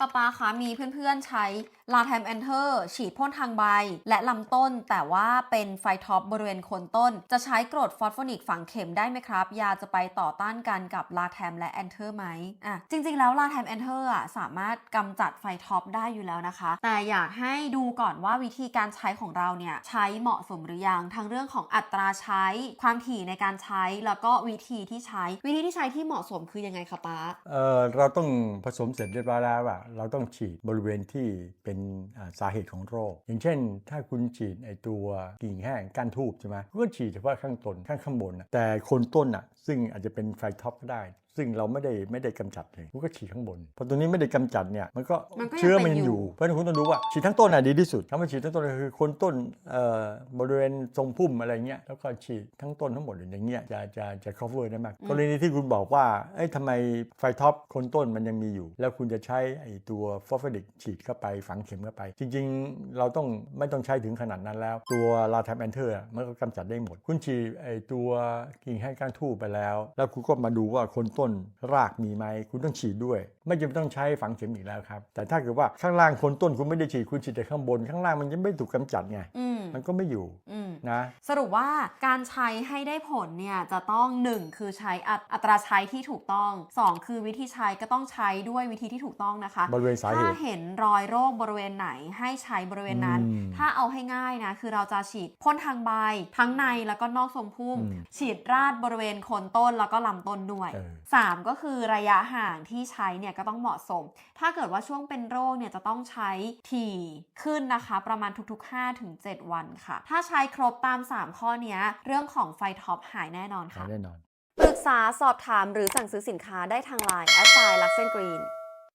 ป้าป้าคะมีเพื่อนๆใช้ลาแทมแอนเทอร์ฉีดพ่นทางใบ และลำต้น แต่ว่าเป็นไฟท็อปบริเวณโคนต้น จะใช้กรดฟอสฟอนิกฝังเข็มได้ไหมครับ ยาจะไปต่อต้านกันกับลาแทมและแอนเทอร์ไหมอะจริงๆแล้วลาแทมแอนเทอร์อะสามารถกำจัดไฟท็อปได้อยู่แล้วนะคะ แต่อยากให้ดูก่อนว่าวิธีการใช้ของเราเนี่ยใช้เหมาะสมหรือยังทั้งเรื่องของอัตราใช้ ความถี่ในการใช้แล้วก็วิธีที่ใช้ วิธีที่ใช้ที่เหมาะสมคือยังไงคะป้าเออเราต้องผสมเสร็จเรียบร้อยแล้วอะเราต้องฉีดบริเวณที่เป็นสาเหตุของโรค อย่างเช่น ถ้าคุณฉีดไอตัวกิ่งแห้งก้านทูบใช่ไหมก็ฉีดเฉพาะข้างต้นข้างข้างบนน่ะแต่โคนต้นอะซึ่งอาจจะเป็นไฟท็อปก็ได้ ซึ่งเราไม่ได้ไม่ได้กำจัดเลยคุณก็ฉีดข้างบนพอตัวนี้ไม่ได้กำจัดเนี่ยมันก็มันก็ยังเชื้อมันเป็นยังอยู่อยู่ เพราะฉะนั้นคุณต้องดูว่าฉีดทั้งต้นอะดีที่สุดถ้าไม่ฉีดทั้งต้นก็คือโคนต้นเอ่อบริเวณทรงพุ่มอะไรเงี้ยแล้วก็ฉีดทั้งต้นทั้งหมดอย่างเงี้ยจะจะจะ cover ได้มากกรณีที่คุณบอกว่าเอ้ยทำไมไฟท็อปโคนต้นมันยังมีอยู่ แล้วคุณจะใช้ไอ้ตัวฟอสฟอริกฉีดเข้าไปฝังเข็มเข้าไป จริงๆ เราต้องไม่ต้องใช้ถึงขนาดนั้นแล้ว ตัวลาท m แอนเทอร์มันก็กำจัดได้หมด คุณฉีดไอ้ตัวกิ่งแห้งก้านทูบไปแล้ว แล้วคุณก็มาดูว่าโคนต้นรากมีไหมคุณต้องฉีดด้วย ไม่จำเป็นต้องใช้ฝังเข็มอีกแล้วครับ แต่ถ้าเกิดว่าข้างล่างคนต้นคุณไม่ได้ฉีดคุณฉีดแต่ข้างบน ข้างล่างมันยังไม่ถูกกำจัดไง มมันก็ไม่อยู่อืมนะสรุปว่าการใช้ให้ได้ผลเนี่ยจะต้อง 1 คือใช้อัตอัตราใช้ที่ถูกต้อง 2 คือวิธีใช้ก็ต้องใช้ด้วยวิธีที่ถูกต้องนะคะบริเวณสาเหถ้าตุเห็นรอยโรคบริเวณไหนให้ใช้บริเวณนั้นอืมถ้าเอาให้ง่ายนะคือเราจะฉีดพ่นทางใบทั้งในแล้วก็นอกทรงพุ่มอืมฉีดราดบริเวณโคนต้นแล้วก็ลำต้นด้วยเออ3ก็คือระยะห่างที่ใช้เนี่ยก็ต้องเหมาะสม ถ้าเกิดว่าช่วงเป็นโรคเนี่ยจะต้องใช้ถี่ขึ้นนะคะ ประมาณทุกๆ5-7วันค่ะ ถ้าใช้ครบตาม 3 ข้อเนี้ยเรื่องของไฟท็อปหายแน่นอนหาค่ะยแน่นอน ปรึกษาสอบถามหรือสั่งซื้อสินค้าได้ทางไลน์แอดไซน์ลักเซนกรีน